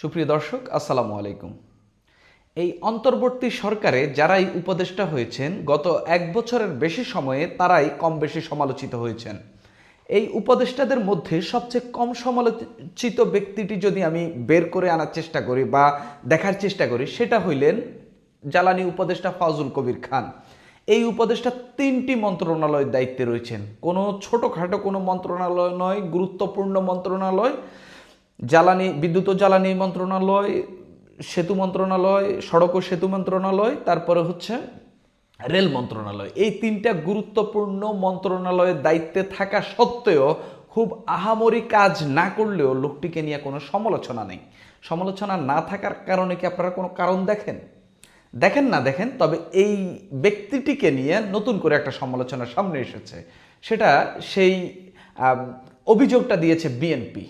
সুপ্রিয় দর্শক, আসসালামু আলাইকুম। এই অন্তর্বর্তী সরকারে যারাই উপদেষ্টা হয়েছেন, গত এক বছরের বেশি সময়ে তারাই কম বেশি সমালোচিত হয়েছেন। এই উপদেষ্টাদের মধ্যে সবচেয়ে কম সমালোচিত ব্যক্তিটি যদি আমি বের করে আনার চেষ্টা করি বা দেখার চেষ্টা করি, সেটা হইলেন জ্বালানি উপদেষ্টা ফাজুল কবির খান। এই উপদেষ্টা তিনটি মন্ত্রণালয়ের দায়িত্বে রয়েছেন। কোনো ছোটোখাটো কোনো মন্ত্রণালয় নয়, গুরুত্বপূর্ণ মন্ত্রণালয়। জ্বালানি, বিদ্যুৎ ও জ্বালানি মন্ত্রণালয়, সেতু মন্ত্রণালয়, সড়ক ও সেতু মন্ত্রণালয়, তারপরে হচ্ছে রেল মন্ত্রণালয়। এই তিনটা গুরুত্বপূর্ণ মন্ত্রণালয়ের দায়িত্বে থাকা সত্ত্বেও খুব আহামরি কাজ না করলেও লোকটিকে নিয়ে কোনো সমালোচনা নেই। সমালোচনা না থাকার কারণে কি আপনারা কোনো কারণ দেখেন? দেখেন না দেখেন, তবে এই ব্যক্তিটিকে নিয়ে নতুন করে একটা সমালোচনা সামনে এসেছে। সেটা সেই অভিযোগটা দিয়েছে বিএনপি।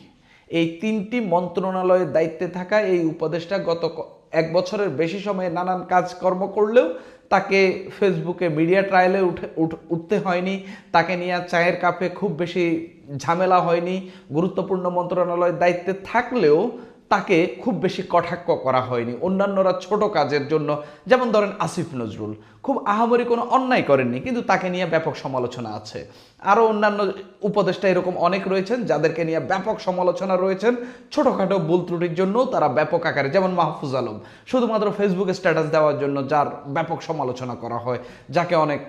এই তিনটি মন্ত্রণালয়ের দায়িত্বে থাকা এই উপদেষ্টা গত এক বছরের বেশি সময়ে নানান কাজকর্ম করলেও তাকে ফেসবুকে মিডিয়া ট্রায়ালে উঠ- উঠতে হয়নি। তাকে নিয়ে চায়ের কাপে খুব বেশি ঝামেলা হয়নি। গুরুত্বপূর্ণ মন্ত্রণালয়ের দায়িত্বে থাকলেও তাকে খুব বেশি কটাক্ষ করা হয়নি অন্যান্যরা ছোট কাজের জন্য। যেমন ধরেন আসিফ নজরুল, খুব আহামরি কোনো অন্যায় করেননি, কিন্তু তাকে নিয়ে ব্যাপক সমালোচনা আছে। আরও অন্যান্য উপদেষ্টা এরকম অনেক রয়েছেন, যাদেরকে নিয়ে ব্যাপক সমালোচনা রয়েছেন। ছোটোখাটো ভুল ত্রুটির জন্য তারা ব্যাপক আকারে, যেমন মাহফুজ আলম, শুধুমাত্র ফেসবুকে স্ট্যাটাস দেওয়ার জন্য যার ব্যাপক সমালোচনা করা হয়, যাকে অনেক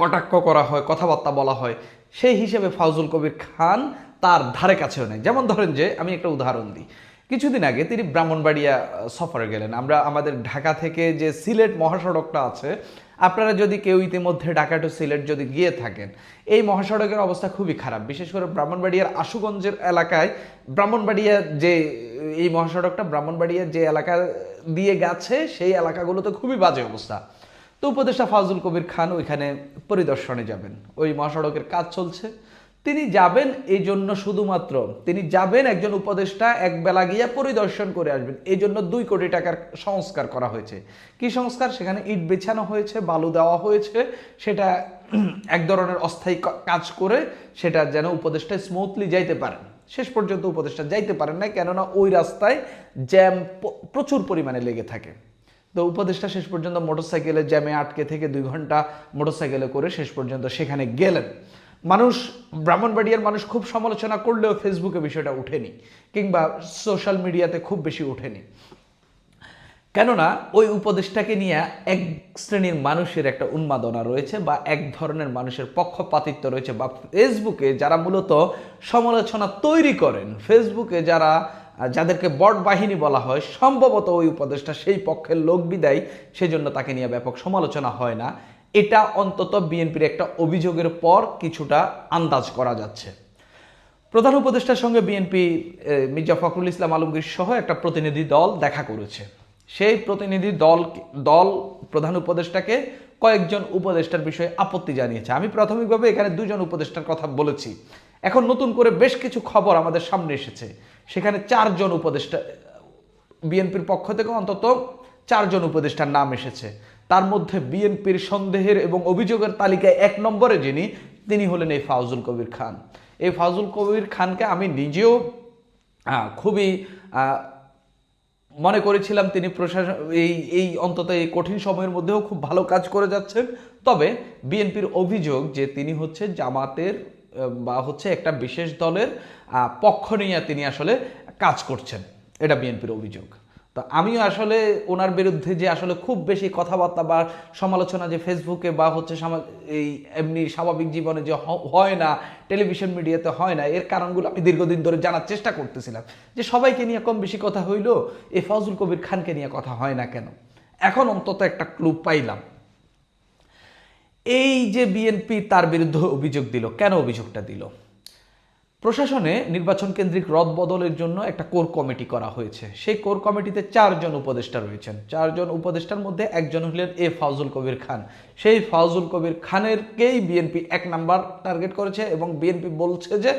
কটাক্ষ করা হয়, কথাবার্তা বলা হয়। সেই হিসেবে ফাউজুল কবির খান তার ধারে কাছেও নেই। যেমন ধরেন যে, আমি একটা উদাহরণ দিই। কিছুদিন আগে তিনি ব্রাহ্মণবাড়িয়া সফরে গেলেন। আমরা আমাদের ঢাকা থেকে যে সিলেট মহাসড়কটা আছে, আপনারা যদি কেউ ইতিমধ্যে ঢাকা টু সিলেট যদি গিয়ে থাকেন, এই মহাসড়কের অবস্থা খুবই খারাপ। বিশেষ করে ব্রাহ্মণবাড়িয়ার আশুগঞ্জের এলাকায় ব্রাহ্মণবাড়িয়া যে, এই মহাসড়কটা ব্রাহ্মণবাড়িয়ার যে এলাকা দিয়ে গেছে, সেই এলাকাগুলোতে খুবই বাজে অবস্থা। তো উপদেষ্টা ফাজুল কবির খান ওইখানে পরিদর্শনে যাবেন। ওই মহাসড়কের কাজ চলছে। তিনি যাবেন এই জন্য শুধুমাত্র। তিনি যাবেন একজন উপদেষ্টা এক বেলা গিয়ে পরিদর্শন করে আসবেন। এই জন্য দুই কোটি টাকার সংস্কার করা হয়েছে। কি সংস্কার? সেখানে ইট বেছানো হয়েছে, বালু দেওয়া হয়েছে। সেটা এক ধরনের অস্থায়ী কাজ করে সেটা যেন উপদেষ্টা স্মুথলি যাইতে পারেন। শেষ পর্যন্ত উপদেষ্টা যাইতে পারেন না কেননা ওই রাস্তায় জ্যাম প্রচুর পরিমাণে লেগে থাকে। তো উপদেষ্টা শেষ পর্যন্ত মোটরসাইকেলে জ্যামে আটকে থেকে দুই ঘণ্টা মোটরসাইকেলে করে শেষ পর্যন্ত সেখানে গেলেন। মানুষ ব্রাহ্মণবাড়িয়ার মানুষ খুব সমালোচনা করলেও ফেসবুকে বিষয়টা উঠেনি কিংবা সোশ্যাল মিডিয়াতে খুব বেশি উঠেনি কেননা, ওই উপদেশটাকে নিয়ে এক শ্রেণির মানুষের একটা উন্মাদনা রয়েছে বা এক ধরনের মানুষের পক্ষপাতিত্ব রয়েছে বা ফেসবুকে যারা মূলত সমালোচনা তৈরি করেন ফেসবুকে যারা, যাদেরকে বট বাহিনী বলা হয়, সম্ভবত ওই উপদেশটা সেই পক্ষের লোক বিদায়, সেজন্য তাকে নিয়ে ব্যাপক সমালোচনা হয় না। এটা অন্তত বিএনপির একটা অভিযোগের পর কিছুটা আন্দাজ করা যাচ্ছে। প্রধান উপদেষ্টার সঙ্গে বিএনপি মির্জা ফখরুল ইসলাম আলমগীর সহ একটা প্রতিনিধি দল দেখা করেছে। সেই প্রতিনিধি দল দল প্রধান উপদেষ্টাকে কয়েকজন উপদেষ্টার বিষয়ে আপত্তি জানিয়েছে। আমি প্রাথমিকভাবে এখানে দুজন উপদেষ্টার কথা বলেছি। এখন নতুন করে বেশ কিছু খবর আমাদের সামনে এসেছে। সেখানে চারজন উপদেষ্টা, বিএনপির পক্ষ থেকে অন্তত চারজন উপদেষ্টার নাম এসেছে। তার মধ্যে বিএনপির সন্দেহের এবং অভিযোগের তালিকায় এক নম্বরে যিনি, তিনি হলেন এই ফাউজুল কবির খান। এই ফাউজুল কবির খানকে আমি নিজেও খুবই মনে করেছিলাম তিনি প্রশাসন, এই এই অন্তত এই কঠিন সময়ের মধ্যেও খুব ভালো কাজ করে যাচ্ছেন। তবে বিএনপির অভিযোগ যে তিনি হচ্ছে জামাতের বা হচ্ছে একটা বিশেষ দলের পক্ষ নিয়ে তিনি আসলে কাজ করছেন। এটা বিএনপির অভিযোগ। তো আমিও আসলে ওনার বিরুদ্ধে যে আসলে খুব বেশি কথাবার্তা বা সমালোচনা যে ফেসবুকে বা হচ্ছে এই এমনি স্বাভাবিক জীবনে যে হয় না টেলিভিশন মিডিয়াতে হয় না, এর কারণগুলো আমি দীর্ঘদিন ধরে জানার চেষ্টা করতেছিলাম। যে সবাইকে নিয়ে কম বেশি কথা হইল এ ফজল কবির খানকে নিয়ে কথা হয় না কেন? এখন অন্তত একটা ক্লু পাইলাম। এই যে বিএনপি তার বিরুদ্ধে অভিযোগ দিল, কেন অভিযোগটা দিল? প্রশাসনে নির্বাচন কেন্দ্রিক রদ বদলের জন্য একটা কোর কমিটি করা হয়েছে। সেই কোর কমিটিতে চারজন উপদেষ্টা রয়েছেন। চারজন উপদেষ্টার মধ্যে একজন হলেন এ ফাউজুল কবির খান। সেই ফাউজুল কবির খানেরকেই বিএনপি এক নাম্বার টার্গেট করেছে এবং বিএনপি বলছে যে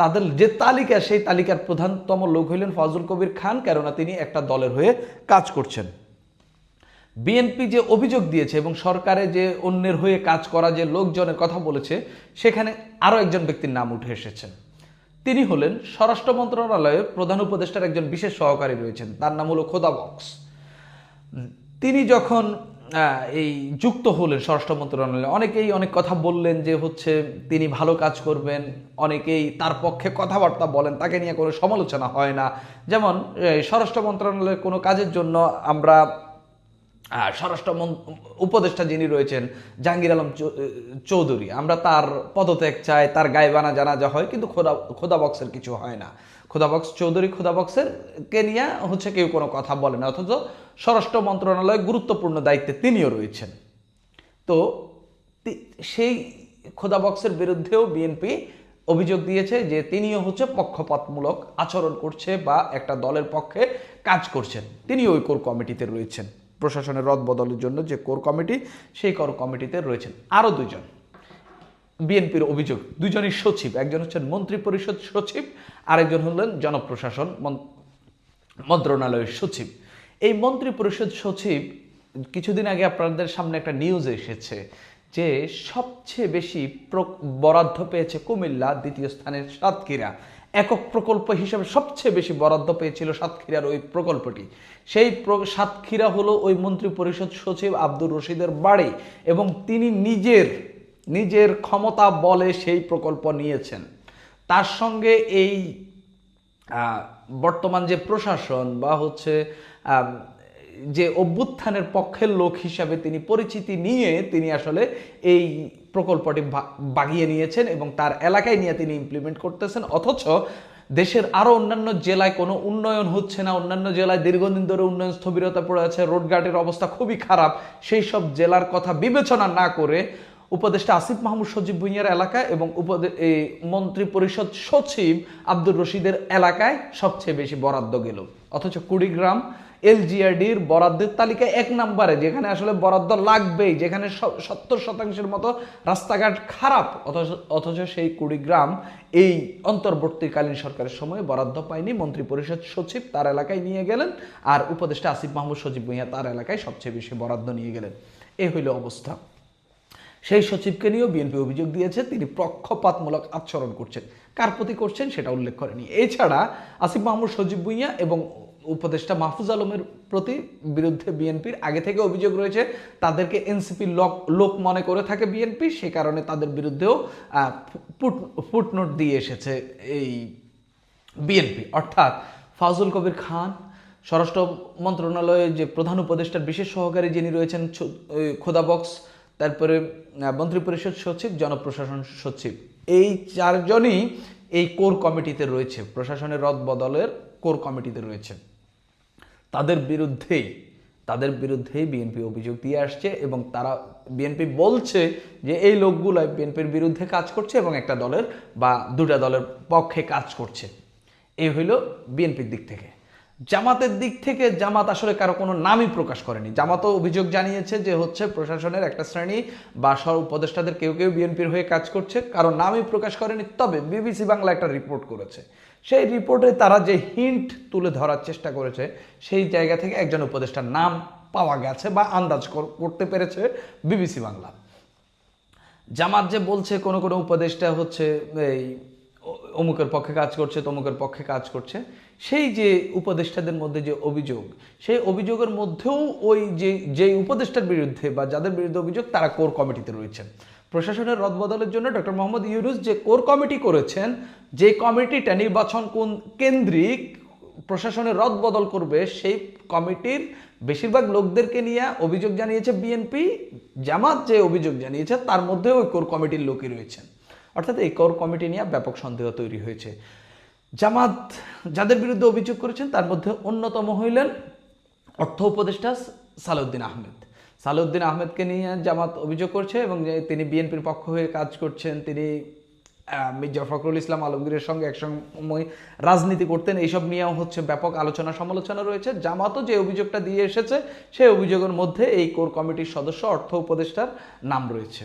তাদের যে তালিকা, সেই তালিকার প্রধানতম লোক হইলেন ফাউজুল কবির খান, কেননা তিনি একটা দলের হয়ে কাজ করছেন। বিএনপি যে অভিযোগ দিয়েছে এবং সরকারে যে অন্যের হয়ে কাজ করা যে লোকজনের কথা বলেছে, সেখানে আরও একজন ব্যক্তির নাম উঠে এসেছেন তিনি হলেন স্বরাষ্ট্র মন্ত্রণালয়ের প্রধান উপদেষ্টার একজন বিশেষ সহকারী রয়েছেন। তার নাম হলো খোদা বক্স। তিনি যখন এই যুক্ত হলেন স্বরাষ্ট্র মন্ত্রণালয়ে, অনেকেই অনেক কথা বললেন যে হচ্ছে তিনি ভালো কাজ করবেন, অনেকেই তার পক্ষে কথাবার্তা বলেন, তাকে নিয়ে কোনো সমালোচনা হয় না। যেমন স্বরাষ্ট্র মন্ত্রণালয়ের কোনো কাজের জন্য আমরা স্বরাষ্ট্র উপদেষ্টা যিনি রয়েছেন, জাহাঙ্গীর আলম চৌধুরী, আমরা তার পদত্যাগ চাই, তার গায়েবানা জানাজা হয়, কিন্তু খোদা খোদা বক্সের কিছু হয় না। খোদা বক্স চৌধুরী, খোদা বক্সের কে নিয়ে হচ্ছে কেউ কোনো কথা বলে না, অথচ স্বরাষ্ট্র মন্ত্রণালয়ে গুরুত্বপূর্ণ দায়িত্বে তিনিও রয়েছেন। তো সেই খোদা বক্সের বিরুদ্ধেও বিএনপি অভিযোগ দিয়েছে যে তিনিও হচ্ছে পক্ষপাতমূলক আচরণ করছে বা একটা দলের পক্ষে কাজ করছেন। তিনি কোর কমিটিতে রয়েছেন। প্রশাসনের রদ বদলের জন্য যে কোর কমিটি, সেই কোর কমিটিতে রয়েছেন আরও দুজন বিএনপির অভিযোগ দুজনই সচিব, একজন হচ্ছেন মন্ত্রী পরিষদ সচিব, আরেকজন হলেন জনপ্রশাসন মন্ত্রণালয়ের সচিব। এই মন্ত্রী পরিষদ সচিব, কিছুদিন আগে আপনাদের সামনে একটা নিউজ এসেছে যে সবচেয়ে বেশি বরাদ্দ পেয়েছে কুমিল্লা দ্বিতীয় স্থানের সাতক্ষীরা। একক প্রকল্প হিসেবে সবচেয়ে বেশি বরাদ্দ পেয়েছিল সাতক্ষীরার ওই প্রকল্পটি। সেই সাতক্ষীরা হলো ওই মন্ত্রী পরিষদ সচিব আব্দুর রশিদের বাড়ি এবং তিনি নিজের নিজের ক্ষমতা বলে সেই প্রকল্প নিয়েছেন। তার সঙ্গে এই বর্তমান যে প্রশাসন বা হচ্ছে যে অভ্যুত্থানের পক্ষের লোক হিসাবে তিনি পরিচিতি নিয়ে তিনি আসলে এই প্রকল্পটি বাগিয়ে নিয়েছেন এবং তার এলাকায় নিয়ে তিনি ইমপ্লিমেন্ট করতেছেন। অথচ দেশের আরও অন্যান্য জেলায় কোনো উন্নয়ন হচ্ছে না, অন্যান্য জেলায় দীর্ঘদিন ধরে উন্নয়ন স্থবিরতা পড়ে আছে রোডঘাটের অবস্থা খুবই খারাপ, সেই সব জেলার কথা বিবেচনা না করে উপদেষ্টা আসিফ মাহমুদ সজীব ভুঁইয়ার এলাকা এবং উপদে মন্ত্রী পরিষদ সচিব আব্দুর রশিদের এলাকায় সবচেয়ে বেশি বরাদ্দ গেল। অথচ কুড়িগ্রাম এলজিআরডির বরাদ্দের তালিকায় এক নম্বরে, যেখানে আসলে বরাদ্দ লাগবেই, যেখানে সত্তর শতাংশের মতো রাস্তাঘাট খারাপ, অথচ অথচ সেই কুড়িগ্রাম এই অন্তর্বর্তীকালীন সরকারের সময় বরাদ্দ পায়নি। মন্ত্রী পরিষদ সচিব তার এলাকায় নিয়ে গেলেন, আর উপদেষ্টা আসিফ মাহমুদ সজীব ভুঁইয়া তার এলাকায় সবচেয়ে বেশি বরাদ্দ নিয়ে গেলেন। এ হইল অবস্থা। সেই সচিবকে নিয়েও বিএনপি অভিযোগ দিয়েছে, তিনি পক্ষপাতমূলক আচরণ করছেন। কার প্রতি করছেন সেটা উল্লেখ করেনি। এছাড়া আসিফ মাহমুদ সজীব ভুঁইয়া এবং উপদেষ্টা মাহফুজ আলমের প্রতি বিরুদ্ধে বিএনপির আগে থেকে অভিযোগ রয়েছে, তাদেরকে এনসিপি লোক লোক মনে করে থাকে বিএনপি, সে কারণে তাদের বিরুদ্ধেও ফুট- ফুটনোট দিয়ে এসেছে এই বিএনপি। অর্থাৎ ফাজল কবির খান, স্বরাষ্ট্র মন্ত্রণালয়ের যে প্রধান উপদেষ্টার বিশেষ সহকারী যিনি রয়েছেন খোদা বক্স তারপরে মন্ত্রিপরিষদ সচিব, জনপ্রশাসন সচিব। এই চারজনই এই কোর কমিটিতে রয়েছে, প্রশাসনের রদ বদলের কোর কমিটিতে রয়েছে। তাদের বিরুদ্ধেই তাদের বিরুদ্ধেই বিএনপি অভিযোগ দিয়ে আসছে এবং তারা বিএনপি বলছে যে এই লোকগুলো বিএনপির বিরুদ্ধে কাজ করছে এবং একটা দলের বা দুটা দলের পক্ষে কাজ করছে। এই হইল বিএনপির দিক থেকে। জামাতের দিক থেকে জামাত আসলে কারও কোনো নামই প্রকাশ করেনি। জামাতও অভিযোগ জানিয়েছে যে হচ্ছে প্রশাসনের একটা শ্রেণি বা সর উপদেষ্টাদের কেউ কেউ বিএনপির হয়ে কাজ করছে, কারও নামই প্রকাশ করেনি। তবে বিবিসি বাংলা একটা রিপোর্ট করেছে। সেই রিপোর্টে তারা যে হিন্ট তুলে ধরার চেষ্টা করেছে, সেই জায়গা থেকে একজন উপদেষ্টার নাম পাওয়া গেছে বা আন্দাজ কর- করতে পেরেছে বিবিসি বাংলা। জামাত যে বলছে, কোনো কোনো উপদেষ্টা হচ্ছে, এই অমুকের পক্ষে কাজ করছে, তমুকের পক্ষে কাজ করছে, সেই যে উপদেষ্টাদের মধ্যে যে অভিযোগ, সেই অভিযোগের মধ্যেও ওই যে, যেই উপদেষ্টার বিরুদ্ধে বা যাদের বিরুদ্ধে অভিযোগ, তারা কোর কমিটিতে রয়েছেন প্রশাসনের রদবদলের জন্য ডক্টর মোহাম্মদ ইউনুস যে কোর কমিটি করেছেন যে কমিটিটা নির্বাচন কোন কেন্দ্রিক প্রশাসনের রদবদল করবে, সেই কমিটির বেশিরভাগ লোকদেরকে নিয়ে অভিযোগ জানিয়েছে বিএনপি, জামাত যে অভিযোগ জানিয়েছে, তার মধ্যে ওই কোর কমিটির লোকই রয়েছেন। অর্থাৎ এই কোর কমিটি নিয়ে ব্যাপক সন্দেহ তৈরি হয়েছে। জামাত যাদের বিরুদ্ধে অভিযোগ করেছেন, তার মধ্যে অন্যতম হইলেন অর্থ উপদেষ্টা সালাউদ্দিন আহমেদ। সালাউদ্দিন আহমেদকে নিয়ে জামাত অভিযোগ করছে এবং তিনি বিএনপির পক্ষ হয়ে কাজ করছেন, তিনি মির্জা ফখরুল ইসলাম আলমগীরের সঙ্গে একসময় রাজনীতি করতেন, এইসব নিয়েও হচ্ছে ব্যাপক আলোচনা সমালোচনা রয়েছে। জামাতও যে অভিযোগটা দিয়ে এসেছে, সেই অভিযোগের মধ্যে এই কোর কমিটির সদস্য, অর্থ উপদেষ্টার নাম রয়েছে।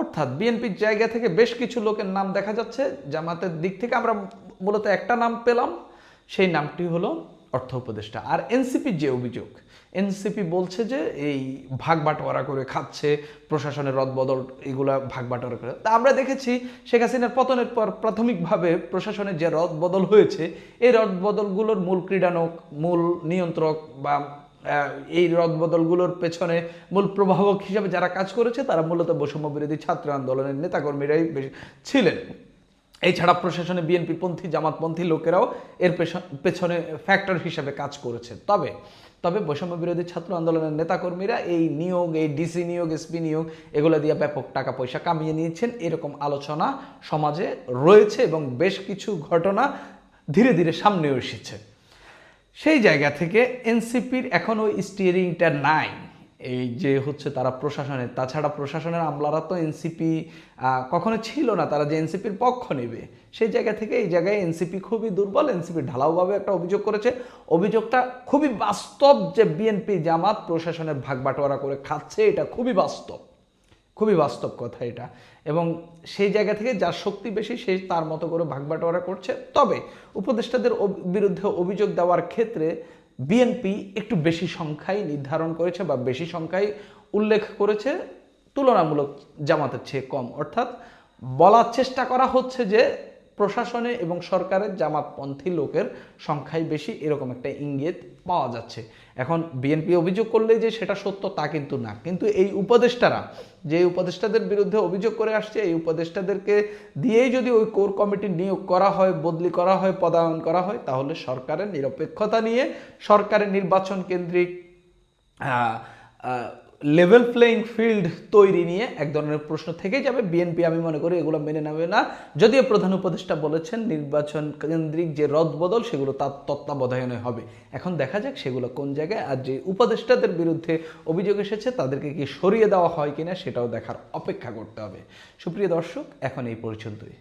অর্থাৎ বিএনপির জায়গা থেকে বেশ কিছু লোকের নাম দেখা যাচ্ছে। জামাতের দিক থেকে আমরা মূলত একটা নাম পেলাম, সেই নামটি হলো অর্থ উপদেষ্টা। আর এনসিপির যে অভিযোগ এনসিপি বলছে যে এই ভাগ বাটোয়ারা করে খাচ্ছে, প্রশাসনের রদবদল, এগুলা ভাগ বাটোয়ারা করে। তা আমরা দেখেছি শেখ হাসিনার পতনের পর প্রাথমিকভাবে প্রশাসনের যে রদবদল হয়েছে, এই রদবদলগুলোর মূল ক্রীড়ানক, মূল নিয়ন্ত্রক বা এই রদবদলগুলোর পেছনে মূল প্রভাবক হিসাবে যারা কাজ করেছে, তারা মূলত বৈষম্য বিরোধী ছাত্র আন্দোলনের নেতাকর্মীরাই ছিলেন। এছাড়া প্রশাসনে বিএনপি পন্থী জামাতপন্থী লোকেরাও এর পেছ- পেছনে ফ্যাক্টর হিসাবে কাজ করেছে তবে তবে বৈষম্য বিরোধী ছাত্র আন্দোলনের নেতাকর্মীরা এই নিয়োগ, এই ডিসি নিয়োগ, এসপি নিয়োগ, এগুলো দিয়ে ব্যাপক টাকা পয়সা কামিয়ে নিয়েছেন। এরকম আলোচনা সমাজে রয়েছে এবং বেশ কিছু ঘটনা ধীরে ধীরে সামনেও এসেছে। সেই জায়গা থেকে এনসিপির এখন ওই স্টিয়ারিংটা নাই এই যে হচ্ছে তারা প্রশাসনের তাছাড়া প্রশাসনের আমলারা তো এনসিপি কখনো ছিল না, তারা যে এনসিপির পক্ষ নেবে, সেই জায়গা থেকে এই জায়গায় এনসিপি খুবই দুর্বল এনসিপি ঢালাওভাবে একটা অভিযোগ করেছে। অভিযোগটা খুবই বাস্তব যে বিএনপি জামাত প্রশাসনের ভাগ বাটোয়ারা করে খাচ্ছে, এটা খুবই বাস্তব খুবই বাস্তব কথা এটা। এবং সেই জায়গা থেকে যার শক্তি বেশি, সে তার মতো করে ভাগবাটোয়ারা করছে। তবে উপদেষ্টাদের বিরুদ্ধে অভিযোগ দেওয়ার ক্ষেত্রে বিএনপি একটু বেশি সংখ্যায় নির্ধারণ করেছে বা বেশি সংখ্যায় উল্লেখ করেছে, তুলনামূলক জামাতের চেয়ে কম। অর্থাৎ বলার চেষ্টা করা হচ্ছে যে প্রশাসনে এবং সরকারের জামাতপন্থী লোকের সংখ্যাই বেশি এরকম একটা ইঙ্গিত পাওয়া যাচ্ছে। এখন বিএনপি অভিযোগ করলে যে সেটা সত্য তা কিন্তু না। কিন্তু এই উপদেষ্টারা, যে উপদেষ্টাদের বিরুদ্ধে অভিযোগ করে আসছে, এই উপদেষ্টাদেরকে দিয়েই যদি ওই কোর কমিটি নিয়োগ করা হয়, বদলি করা হয়, পদায়ন করা হয়, তাহলে সরকারের নিরপেক্ষতা নিয়ে সরকারের নির্বাচন কেন্দ্রিক লেভেল প্লেইং ফিল্ড তৈরি নিয়ে এক ধরনের প্রশ্ন থেকেই যাবে। বিএনপি আমি মনে করি এগুলো মেনে নেবে না। যদিও প্রধান উপদেষ্টা বলেছেন, নির্বাচন কেন্দ্রিক যে রদবদল, সেগুলো তার তত্ত্বাবধায়নে হবে। এখন দেখা যাক সেগুলো কোন জায়গায়। আর যে উপদেষ্টাদের বিরুদ্ধে অভিযোগ এসেছে, তাদেরকে কি সরিয়ে দেওয়া হয় কিনা, সেটাও দেখার অপেক্ষা করতে হবে। সুপ্রিয় দর্শক, এখন এই পর্যন্তই।